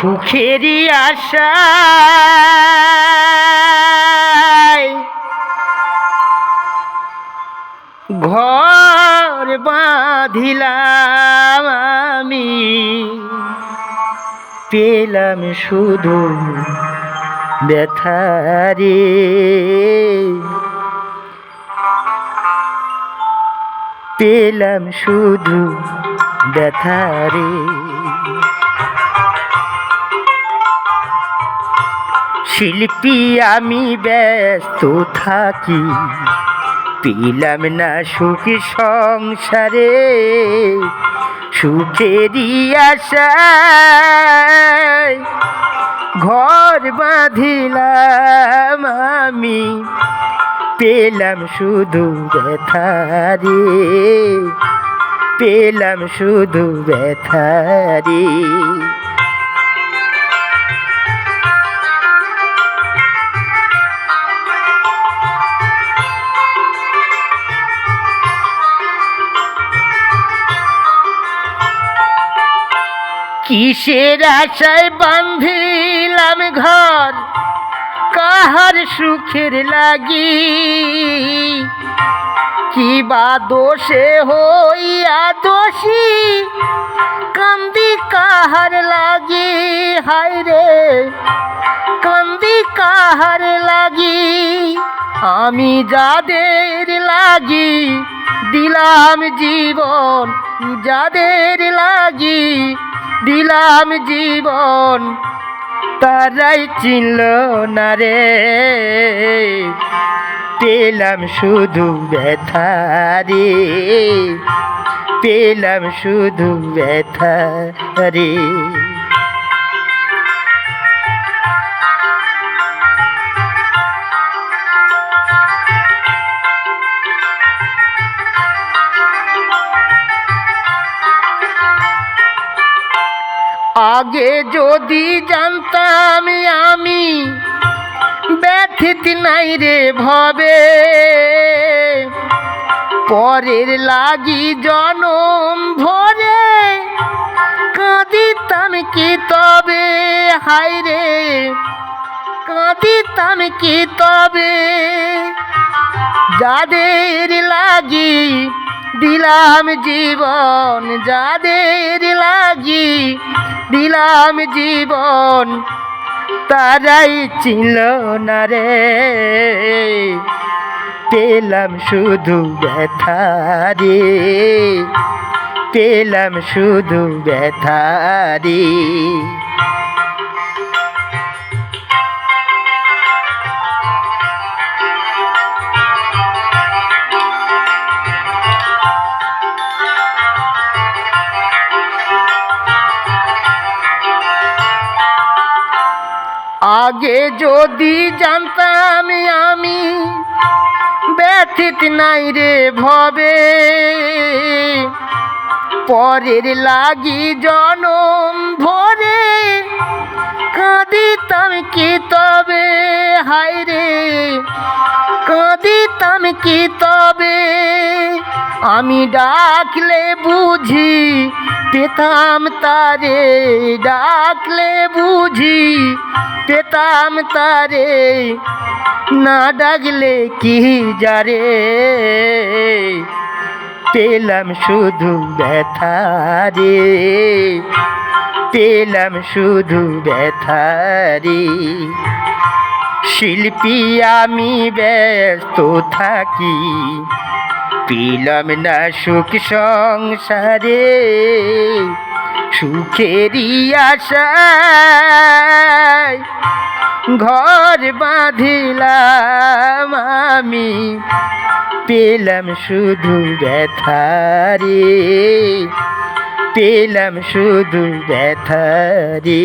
সুখেরই আশা ঘর বাঁধিলাম আমি। পেলাম শুধু ব্যথারে। পেলাম শুধু ব্যথারে। শিল্পী আমি ব্যস্ত থাকি। পেলাম না সুখ সংসারে, সুখেরই আশায়। ঘর বাঁধিলাম আমি, পেলাম শুধু ব্যথারে পেলাম শুধু ব্যথারে কিসের আশায় বান্ধিলাম ঘর? কাহার সুখের লাগি? কি বা দোষে হইয়া দোষী? কান্দি কাহার লাগি? হায় রে, কান্দি কাহার লাগি? আমি যাদের লাগি, দিলাম জীবন যাদের লাগি? দিলাম জীবন তারাই চিনল না রে। পেলাম শুধু ব্যথা রে। পেলাম শুধু ব্যথা রে। আগে যদি জানতাম আমি ব্যথিত নাই রে ভবে। পরের লাগি জনম ভরে কাঁদিতাম কি তবে? হায় রে, কাঁদিতাম কি তবে? যাদের লাগি দিলাম জীবন যাদের লাগি, দিলাম জীবন। তারাই চিনল না রে, পেলাম শুধু ব্যথা রে। পেলাম শুধু ব্যথা রে। আগে যদি জানতাম আমি ব্যথিত নাই রে ভবে। পরের লাগি জনম ভরে কাঁদিতাম কি তবে? হায় রে, কাঁদিতাম কি তবে? আমি ডাকলে বুঝি, পেতাম তারে, ডাকলে বুঝি, পেতাম তারে, না ডাকলে কি যারে? পেলাম শুধু ব্যথা রে, পেলাম শুধু ব্যথা রে। শিল্পী আমি ব্যস্ত থাকি পেলাম না সুখ সংসারে, সুখেরই আশায়। ঘর বাঁধিলাম আমি, পেলাম শুধু ব্যথারে পেলাম শুধু ব্যথারে